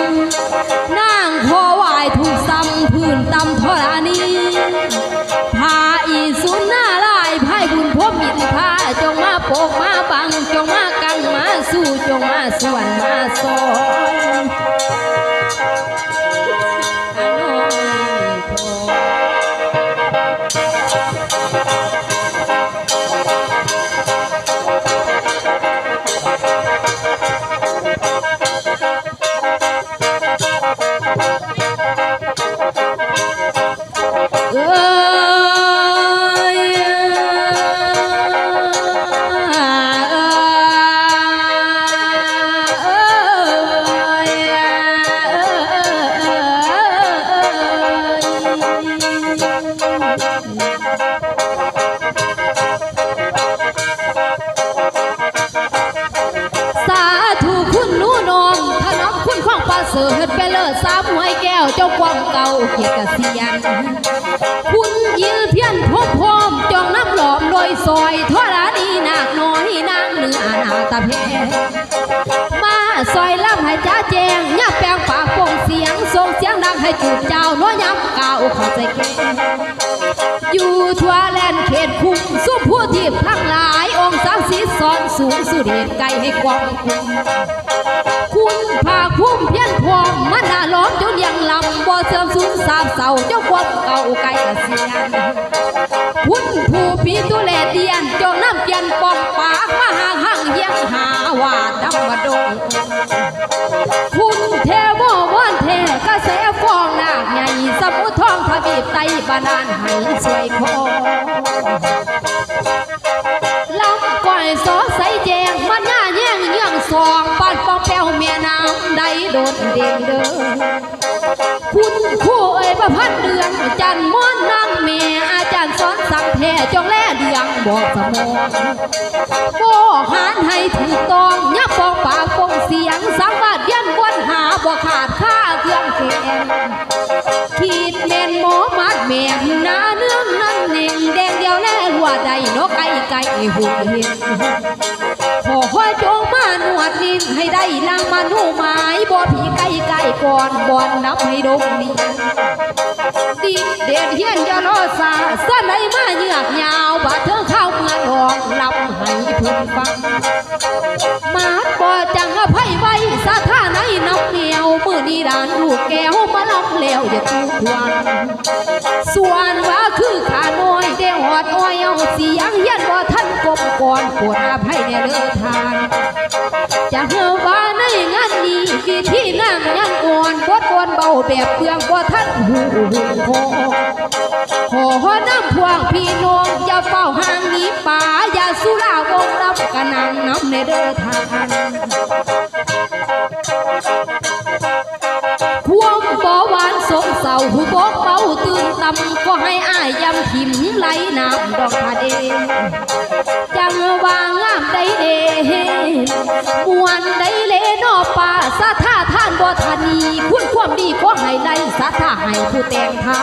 No. ดไปเลิศสามหวยแก้วเจ้าความเก่าเกียรติเกษียณคุณยิลเพียนพบพร้อมจองน้ำหลอมโดยซอยทอรานีนาคน้อยนางเหนือนาตาเพมาซอยล่ำให้จ้าแจงยับแปลงปากโป่งเสียงส่งเสียงดังให้จูบเจ้าน้อยย้ำเก่าเข้าใจแก่อยู่ทั่วแลนเขตคุ้มสุผู้ที่ทั้งหลายองค์สักสิทธิ์สอนสูงสุดเหตุไกลให้กว้างคุ้มคุณภาคคุ้มเพียนพร้อมมันน่าล้อมจนยังลำบ่เสื่อมสูญสาบเศร้าเจ้าความเก่าไกลเกษียณคุณผู้ปีตุเลเดียนเจงน้ำเปลี่ยนปองปากมาห่างห่างเยี่ยงหาว่าดำบดงคุณเทววันเทกระแสฟองนาคใหญ่สมุททองทวีปไตบานานให้สวยคอลำก้อยสอใสแจงมันน้าแย่ง เยื่องสองปานปองแป้วเมียน้ำใดโดดเด่นเด้อคุณคู่เอ่ยประพันเดือนจันทร์ม้อนนางเมียอาจารย์สอนสั่งแท้จงแลเดียงบอกสมองโบหารให้ถูกต้องยับปองปากปองเสียงสังวาดเยันวนหาบ่ขาดค่าเครื่องแขนขีดเมนหมอมัดแมนหน้าเนื้อนั่นเน่งแดงเดียวแลหัวใดนกไก่ไก่หูเห็น ขอห้อยจงมาหนวดนินให้ได้นางมานูหมายบ่อผีไก่ไก่ก่อนบ่อนนับให้ดงนี้ดิเด่นเฮียนยารอสาสะไหนมาเหยือกยาวบาดเธอเข้าเมืองหองลำให้เพิ่นฟัง มาบ่จังอภัยไว้สาท่าไหนน้ำเหนียวมือนี้ดานลูกแก้วมาลำแล้วอย่าทุกวันส่วนว่าคือขาน้อยได้หอดอ้อยเอาเสียงเฮียน อนปวดอภัยในเลือทาน จะเฮาว่าในงานนี้วิธีนั่งยังก่อนบดกวนเบาแบบเปลืองบ่าท่านหูหูคอขอน้ำพวงพี่น้องอย่าเฝ้าห่างนี้ป่าอย่าสุราวงรับกะนังน้ำในเด้อทางความบ่หวานสมเศร้าหูบ่ำก็ให้อายยำทิมไหลน้ำดอกทะเดจังว่างามได้เดมวนได้ สาท่าท่านบ่ทานีคุณความดีขอให้ได้สาท่าให้ผู้แต่งทา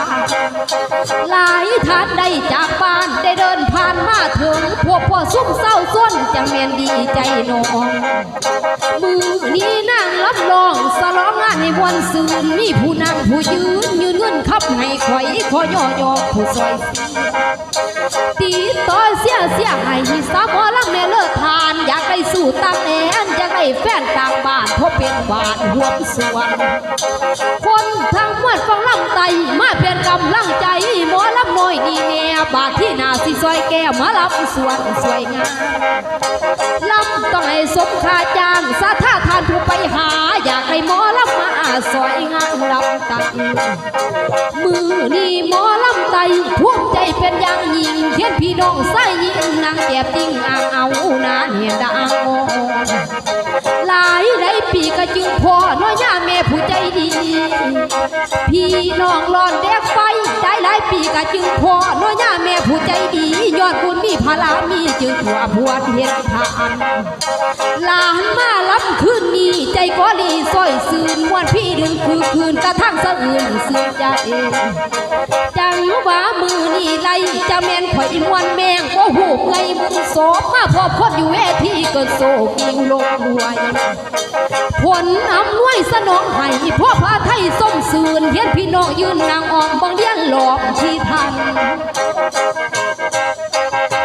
หลายท่านได้จากบ้านได้เดินผ่านมาถึงพวกพ่อซุ่มเศร้าส้นจังแมนดีใจน้องมือนี้นั่งรับรองสลองงานในวันซืนมีผู้นั่งผู้ยืนยืนเงินขับให้ข่อยขอย่อยอผู้ซอยสีตีต่อเสียเสียให้สามอลังแม่เลิศทานอยากได้สู่ต บานรวมส่วนคนทั้งหมดฟังลำไตมาเป็นกำลังใจหมอลำน้อยดีแน่บาทที่นาสิซอยแก้มาลำสวนสวยงามลำต้องให้สมคาจ้างสาท่าทานผู้ไปหา อยากให้หมอลำมาสวยงามลำไตมือนี่หมอลำไตภูมิใจเป็นอย่างยิ่งเขียนพี่น้องใส่ยิ่งนางแก็บติ้งอ่างเอาหน้าเนียดางโอ ก็จึงพอน้อยย่าแม่ผู้ใจดี พี่น้องรอนแดกไฟ ได้หลายปีก็จึงพอน้อยย่าแม่ผู้ใจดียอดบุญมีพลามีจึงหัวพวนเห็นทานหลานมารับคืนนี้ใจก็ดีซอยซื่นมวนพี่ดึงคือคืนกระทั่งสะอื่นเสียใจจังว่ามือนี่ไล่จะแม่นข่อยมวนแมงก็หูไงมึงสอบมาพอพดอยู่เวทีก็โศกยิงลงหวยผลอำนวยสนองให้พ่อพระไทยส้มซืนเฮียนพี่น้องยืนนางออมบังเลี้ยนหลอกที่ทัน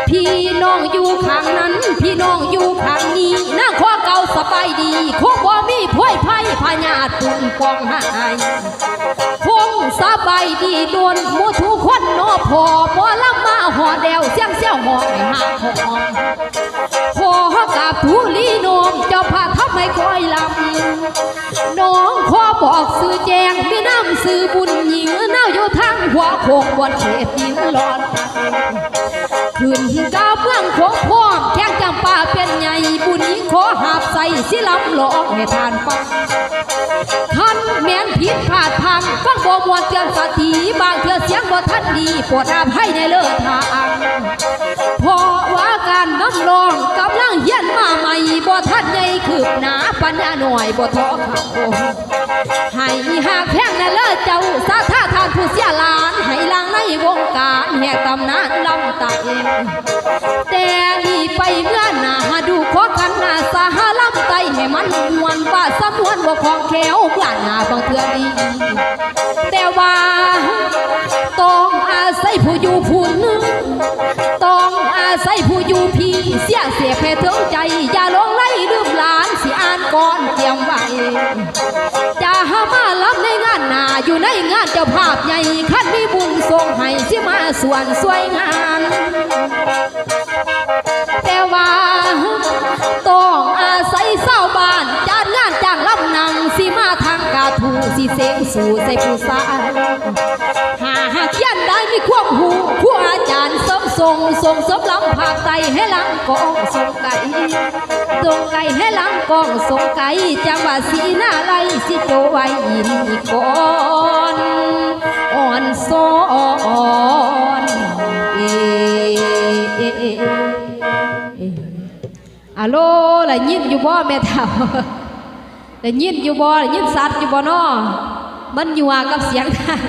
พี่น้องอยู่ข้างนั้น พี่น้องอยู่ข้างนี้หน้าข้อเก่าสบายดีคงบ่มีพ่วยไพ่พญาตุงปองหายคงสบายดีโดนมูทุกคนนอพอหมอลำมาหอแดวเสียงเสียวหอกให้หาหอมขอกับผู้ลีนมเจ้าพาทำให้คอยลำน้องขอบอกสื่อแจง หัวโคงบนเขตดินหลอนขึ้นกาวเมืองของพ่อมแข่งจำป่าเป็นใหญ่บุญนี้ขอหาบใส่สิลำหลอกให้ทานฟังคันแม่นผิดพลาดพังฟังบ่มวนเตือนสติบางเถื่อเสียงบ่ทันดีปวดอาภัยในเลิศทางพราะว่าการน้ำลองกำลังเยียนมาใหม่บ่ทันใหญ่คืบหนาปัญญาหน่อยบ่ท้อขาดหมีหากแพงนั่นเลิศเจ้าสาธาทานผู้เสียลา ตำนานลำไตแต่นี่ไปเมื่อหนาดูขอกันหน้าสาหลำไตให้มันมวนว่าสมวนว่าของแขวกลานหนาบางเทือดีแต่ว่าต้องอาศัยผู้อยู่ผู้นึงต้องอาศัยผู้อยู่พี่เสียเสียแพ้ถึงใจอย่า อยู่ในงานเจ้าภาพใหญ่ขันมีบุญทรงให้สิมาส่วนสวยงามแต่ว่าต้องอาศัยเศร้าบ้านจานงานจ้างลำนังสิมาทางกาทูสิเสงสู่ใส่ผู้สาหาหากยันได้มีความหูผู้อาจารย์สมทรงทรงสมลำภาคไตให้ลำกองทรงไก่ ทรงไก่ให้ลำกองทรงไก่จังหวะสีหน้าไลสิโจไว้อินอีกก่อนอ่อนซ้อนเอเอเออะโลละยินอยู่บ่แม่เฒ่าละยินอยู่บ่ละยินสัตว์อยู่บ่น้อมันอยู่ว่ากับเสียงทาง